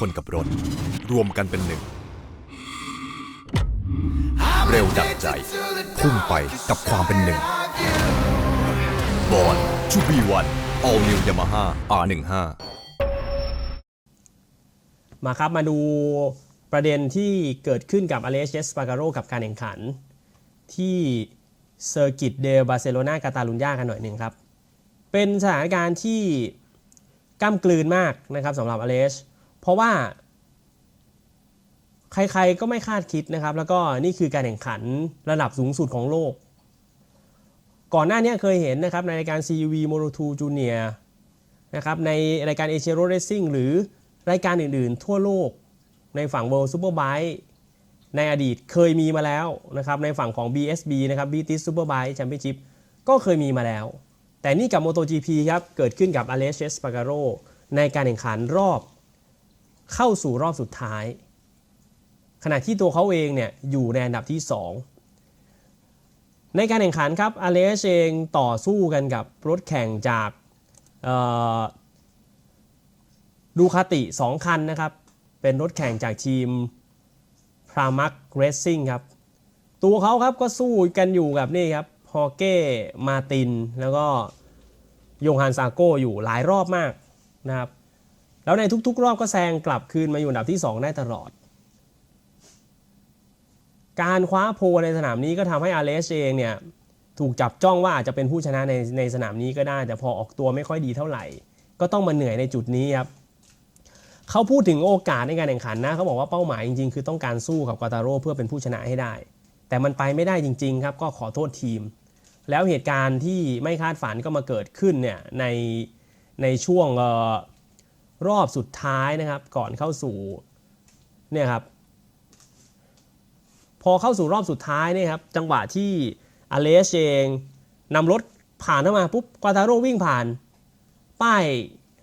คนกับรถ รวมกันเป็นหนึ่ง เร็วดับใจ พุ่งไปกับความเป็นหนึ่งบอลชูบีวัน All New Yamaha R15 มาครับมาดูประเด็นที่เกิดขึ้นกับอเลเจสปาการโรกับการแข่งขัน ที่เซอร์กิตเดลบาร์เซโลนากาตาลุญญากันหน่อยหนึ่งครับ เป็นสถานการณ์ที่ก้ากลืนมากนะครับสำหรับอเลส เพราะว่าใครๆก็ไม่คาดคิดนะครับ แล้วก็นี่คือการแข่งขันระดับสูงสุดของโลก ก่อนหน้านี้เคยเห็นนะครับในรายการ CUV Moto2 Junior นะครับในรายการ Asia Road Racing หรือรายการอื่นๆ ทั่วโลก ในฝั่ง World Superbike ในอดีตเคยมีมาแล้วนะครับในฝั่งของ BSB นะครับ British Superbike Championship ก็เคยมีมาแล้ว แต่นี่กับ MotoGP ครับ เกิดขึ้นกับ Alex Espargaro ในการแข่งขันรอบ เข้าสู่รอบสุดท้าย ขณะที่ตัวเขาเองเนี่ยอยู่ในอันดับที่ 2 ในการแข่งขันครับอเลสเองต่อสู้กันกับรถแข่งจากดูคาติ 2 คันนะครับ เป็นรถแข่งจากทีมพรามักเรซซิ่งครับ ตัวเขาครับก็สู้กันอยู่กับนี่ครับฮอเก้มาติน แล้วก็โยฮันซาโกอยู่หลายรอบมากนะครับ แล้วในทุก ๆ รอบก็แซงกลับคืนมาอยู่อันดับที่ 2 ได้ตลอด การคว้าโพในสนามนี้ก็ทำให้อาเลสเองเนี่ยถูกจับจ้องว่าอาจจะเป็นผู้ชนะในในสนามนี้ก็ได้ แต่พอออกตัวไม่ค่อยดีเท่าไหร่ ก็ต้องมาเหนื่อยในจุดนี้ครับเขาพูดถึงโอกาสในการแข่งขันนะเขาบอกว่าเป้าหมายจริงๆ คือต้องการสู้กับกาตาโร่เพื่อเป็นผู้ชนะให้ได้ แต่มันไปไม่ได้จริง ๆ ครับ ก็ขอโทษทีม แล้วเหตุการณ์ที่ไม่คาดฝันก็มาเกิดขึ้นเนี่ยในในช่วง รอบสุดท้ายนะครับ ก่อนเข้าสู่เนี่ยครับ พอเข้าสู่รอบสุดท้ายเนี่ยครับ จังหวะที่อเลสเองนำรถผ่านเข้ามาปุ๊บกวาตาโร่วิ่งผ่าน ป้าย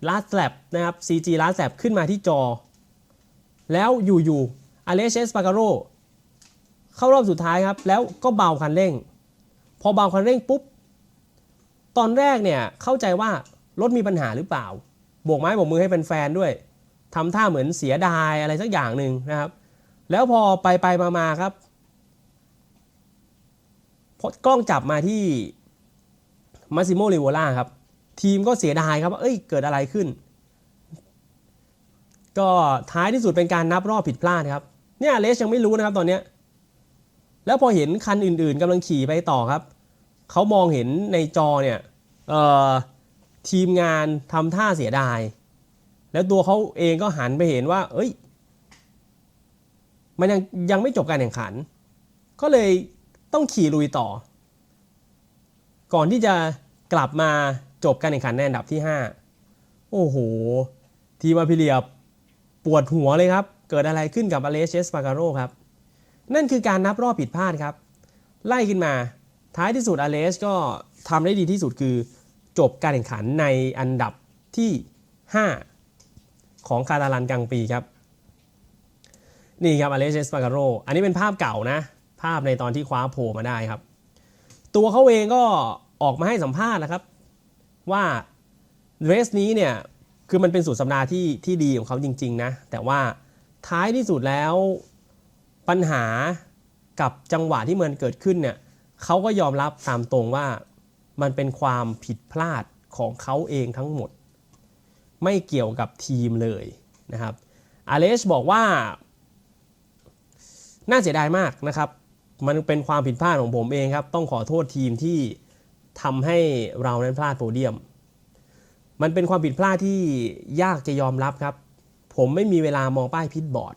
ลาสแลบนะครับ CG ลาสแลบขึ้นมาที่จอ แล้วอยู่ๆอเลสเชสปาการโรเข้ารอบสุดท้ายครับ แล้วก็เบาคันเร่ง พอเบาคันเร่งปุ๊บ ตอนแรกเนี่ยเข้าใจว่ารถมีปัญหาหรือเปล่า โบกไม้โบกมือให้เป็นแฟนๆด้วยทำท่าเหมือนเสียดายอะไรสักอย่างหนึ่งนะครับ แล้วพอไปไปมามาครับพกล้องจับมาที่มาซิโมริโวล่าครับ ทีมก็เสียดายครับว่าเอ้ยเกิดอะไรขึ้น ก็ท้ายที่สุดเป็นการนับรอบผิดพลาดครับ เนี่ยเลสยังไม่รู้นะครับตอนเนี้ยแล้วพอเห็นคันอื่นๆกำลังขี่ไปต่อครับ เขามองเห็นในจอเนี่ยเออ ทีมงานทำท่าเสียดาย แล้วตัวเขาเองก็หันไปเห็นว่า เอ้ย มันยังยังไม่จบการแข่งขัน ก็เลยต้องขี่ลุยต่อ ก่อนที่จะกลับมาจบการแข่งขันในอันดับที่ 5 โอ้โห ทีมอาพิเลียปวดหัวเลยครับ เกิดอะไรขึ้นกับอเลสเชสปาการโรครับ นั่นคือการนับรอบผิดพลาดครับ ไล่ขึ้นมา ท้ายที่สุดอเลสก็ทำได้ดีที่สุดคือ จบการแข่งขันในอันดับที่ 5 ของคาตาลันกลางปีครับ นี่ครับอเลเชสปาการโรอันนี้เป็นภาพเก่านะ ภาพในตอนที่คว้าโพลมาได้ครับ ตัวเขาเองก็ออกมาให้สัมภาษณ์นะครับ ว่าเรสนี้เนี่ย คือมันเป็นสุดสัปดาห์ที่ที่ดีของเขาจริง ๆ นะ แต่ว่าท้ายที่สุดแล้วปัญหากับจังหวะที่มันเกิดขึ้นเนี่ยเขาก็ยอมรับตามตรงว่า มันเป็นความผิดพลาดของเขาเองทั้งหมด ไม่เกี่ยวกับทีมเลยนะครับอเลชบอกว่า น่าเสียดายมากนะครับ มันเป็นความผิดพลาดของผมเองครับ ต้องขอโทษทีมที่ทำให้เรานั้นพลาดโพเดียม มันเป็นความผิดพลาดที่ยากจะยอมรับครับ ผมไม่มีเวลามองป้ายพิทบอร์ด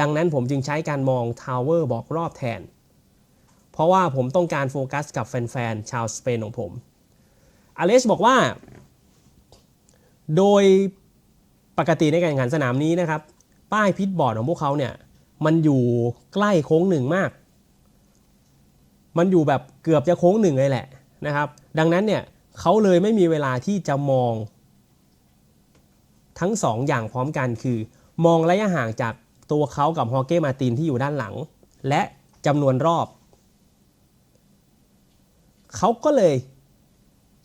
ดังนั้นผมจึงใช้การมองทาวเวอร์บอกรอบแทน เพราะว่าผมต้องการโฟกัสกับแฟนๆ ชาวสเปนของผมอเลสบอกว่า โดยปกติในการแข่งขันสนามนี้นะครับ ป้ายพิทบอร์ดของพวกเขาเนี่ย มันอยู่ใกล้โค้งหนึ่งมาก มันอยู่แบบเกือบจะโค้งหนึ่งเลยแหละนะครับ ดังนั้นเนี่ยเขาเลยไม่มีเวลาที่จะมอง ทั้งสองอย่างพร้อมกันคือ มองระยะห่างจากตัวเขากับฮอเก้มาตินที่อยู่ด้านหลัง และจำนวนรอบ เขาก็เลย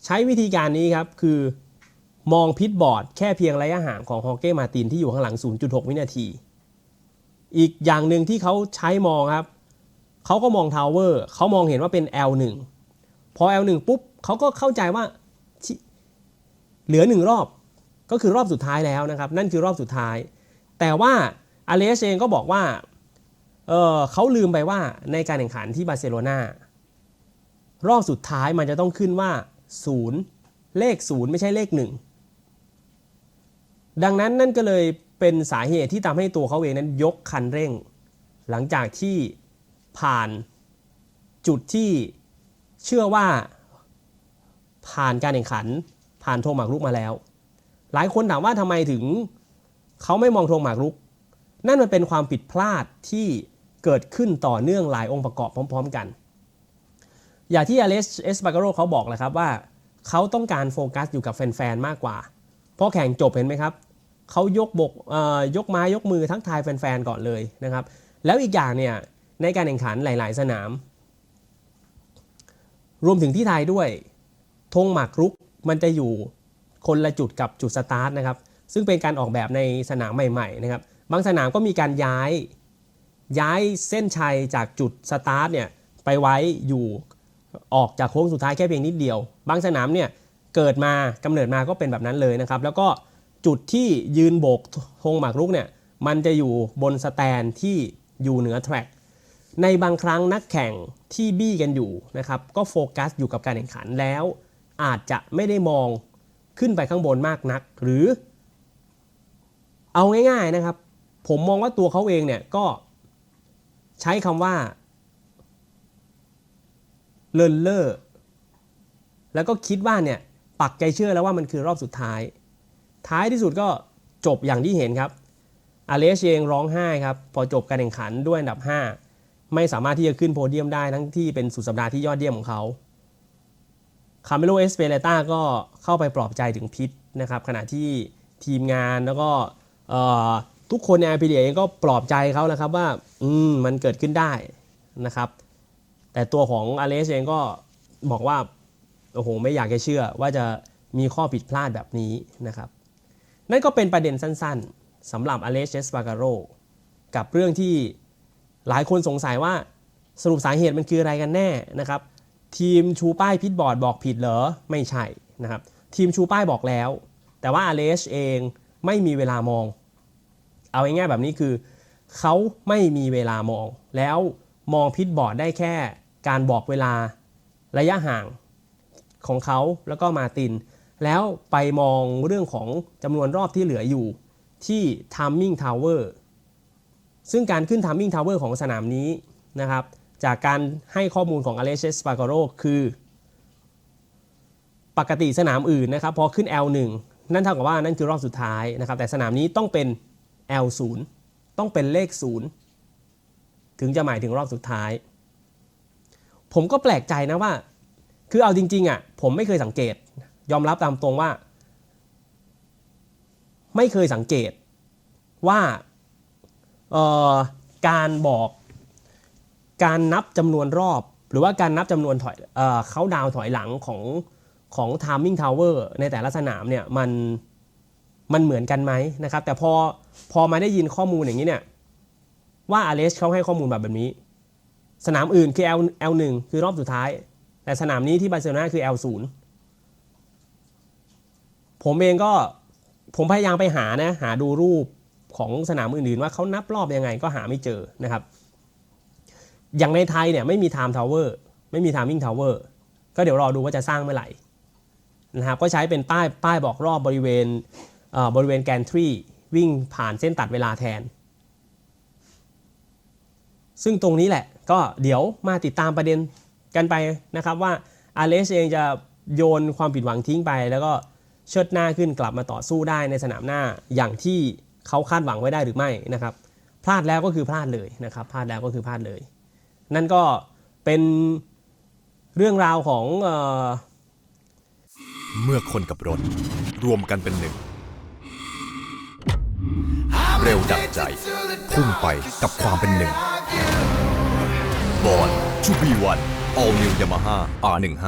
ใช้วิธีการนี้ครับ คือมองพิทบอร์ดแค่เพียงระยะห่างของฮอเก้มาตินที่อยู่ข้างหลัง 0.6 วินาที อีกอย่างหนึ่งที่เขาใช้มองครับ เขาก็มองทาวเวอร์เขามองเห็นว่าเป็น L1 พอ L1 ปุ๊บเขาก็เข้าใจว่าเหลือหนึ่งรอบก็คือรอบสุดท้ายแล้วนะครับ นั่นคือรอบสุดท้าย แต่ว่าอเลสเองก็บอกว่าเออเขาลืมไปว่าในการแข่งขันที่บาร์เซโลนา รอบสุดท้ายมันจะต้องขึ้นว่า 0 เลข 0 ไม่ใช่เลข 1 ดังนั้นนั่นก็เลยเป็นสาเหตุที่ทำให้ตัวเขาเองนั้นยกคันเร่ง หลังจากที่ผ่านจุดที่เชื่อว่าผ่านการแข่งขัน ผ่านโทหมากรุกมาแล้ว หลายคนถามว่าทำไมถึงเขาไม่มองโทหมากรุก นั่นมันเป็นความผิดพลาดที่เกิดขึ้นต่อเนื่องหลายองค์ประกอบพร้อม ๆ กัน อย่างที่อเลสเอสปาการโรเขาบอกแหละครับว่าเขาต้องการโฟกัสอยู่กับแฟนๆมากกว่า เพอแข่งจบเห็นไหมครับเขายกบกยกไม้ยกมือทักทายแฟนๆก่อนเลยนะครับ แล้วอีกอย่างเนี่ยในการแข่งขันหลาย ๆ สนาม รวมถึงที่ไทยด้วยธงหมากรุกมันจะอยู่คนละจุดกับจุดสตาร์ทนะครับ ซึ่งเป็นการออกแบบในสนามใหม่ ๆ นะครับ บางสนามก็มีการย้ายย้ายเส้นชัยจากจุดสตาร์ทเนี่ยไปไว้อยู่ ออกจากโค้งสุดท้ายแค่เพียงนิดเดียว บางสนามเนี่ยเกิดมากำเนิดมาก็เป็นแบบนั้นเลยนะครับ แล้วก็จุดที่ยืนโบกธงหมากรุกเนี่ยมันจะอยู่บนสแตนที่อยู่เหนือแทร็กในบางครั้งนักแข่งที่บี้กันอยู่นะครับก็โฟกัสอยู่กับการแข่งขันแล้ว อาจจะไม่ได้มองขึ้นไปข้างบนมากนัก หรือ เอาง่ายๆนะครับ ผมมองว่าตัวเขาเองเนี่ยก็ใช้คำว่า เลินเล่อแล้วก็คิดว่าเนี่ยปักใจเชื่อแล้วว่ามันคือรอบสุดท้าย ท้ายที่สุดก็จบอย่างที่เห็นครับอาเลสเองร้องไห้ครับพอจบการแข่งขันด้วยอันดับ 5 ไม่สามารถที่จะขึ้นโพเดียมได้ทั้งที่เป็นสุดสัปดาห์ที่ยอดเยี่ยมของเขาคาเมโลเอสเปเรต้าก็เข้าไปปลอบใจถึงพิษนะครับขณะที่ทีมงานแล้วก็เอ่อทุกคนในอพีเดียเองก็ปลอบใจเขานะครับว่า อืมมันเกิดขึ้นได้นะครับ แต่ตัวของอเลสเองก็บอกว่าโอ้โหไม่อยากจะเชื่อว่าจะมีข้อผิดพลาดแบบนี้นะครับนั่นก็เป็นประเด็นสั้นๆสำหรับอเลสเชสปาการโรกับเรื่องที่หลายคนสงสัยว่าสรุปสาเหตุมันคืออะไรกันแน่นะครับ ทีมชูป้ายพิทบอร์ดบอกผิดเหรอไม่ใช่นะครับ ทีมชูป้ายบอกแล้ว แต่ว่าอเลสเองไม่มีเวลามอง เอาง่ายๆแบบนี้คือ เขาไม่มีเวลามอง แล้วมองพิทบอร์ดได้แค่ การบอกเวลาระยะห่างของเขาแล้วก็มาติน แล้วไปมองเรื่องของจำนวนรอบที่เหลืออยู่ที่ Timing Tower ซึ่งการขึ้น Timing Tower ของสนามนี้นะครับ จากการให้ข้อมูลของ a l e x i s p a g a r o คือ ปกติสนามอื่นนะครับ พอขึ้น L1 นั่นเท่ากับว่านั่นคือรอบสุดท้ายนะครับ แต่สนามนี้ต้องเป็น L0 ต้องเป็นเลข 0 ถึงจะหมายถึงรอบสุดท้าย ผมก็แปลกใจนะว่า คือเอาจริง ๆ อะ ผมไม่เคยสังเกต ยอมรับตามตรงว่า ไม่เคยสังเกตว่าเอ่อการบอกการนับจำนวนรอบ หรือว่าการนับจำนวนถอยเอ่อเขาดาวถอยหลังของของ timing tower ในแต่ละสนามเนี่ยมันมันเหมือนกันไหมนะครับ แต่พอพอมาได้ยินข้อมูลอย่างนี้เนี่ยว่าอเลสเขาให้ข้อมูลแบบแบบนี้ สนามอื่นคือ L L1 คือรอบสุดท้าย แต่สนามนี้ที่บาร์เซโลนาคือ L0 ผมเองก็ผมพยายามไปหานะหาดูรูปของสนามอื่นๆ ว่าเขานับรอบยังไงก็หาไม่เจอนะครับ อย่างในไทยเนี่ยไม่มี Time Tower ไม่มี Timing Tower ก็เดี๋ยวรอดูว่าจะสร้างเมื่อไหร่นะครับก็ใช้เป็นป้ายป้ายบอกรอบบริเวณเบริเวณแกนทรีวิ่งผ่านเส้นตัดเวลาแทน ซึ่งตรงนี้แหละ ก็เดี๋ยวมาติดตามประเด็นกันไปนะครับว่าอาเลสเองจะโยนความผิดหวังทิ้งไป แล้วก็เชิดหน้าขึ้นกลับมาต่อสู้ได้ในสนามหน้าอย่างที่เขาคาดหวังไว้ได้หรือไม่นะครับพลาดแล้วก็คือพลาดเลยนะครับพลาดแล้วก็คือพลาดเลย นั่นก็เป็นเรื่องราวของเออเมื่อคนกับรถ รวมกันเป็นหนึ่ง เร็วดับใจ พุ่งไปกับความเป็นหนึ่ง บอลชูบีวัน All New Yamaha R15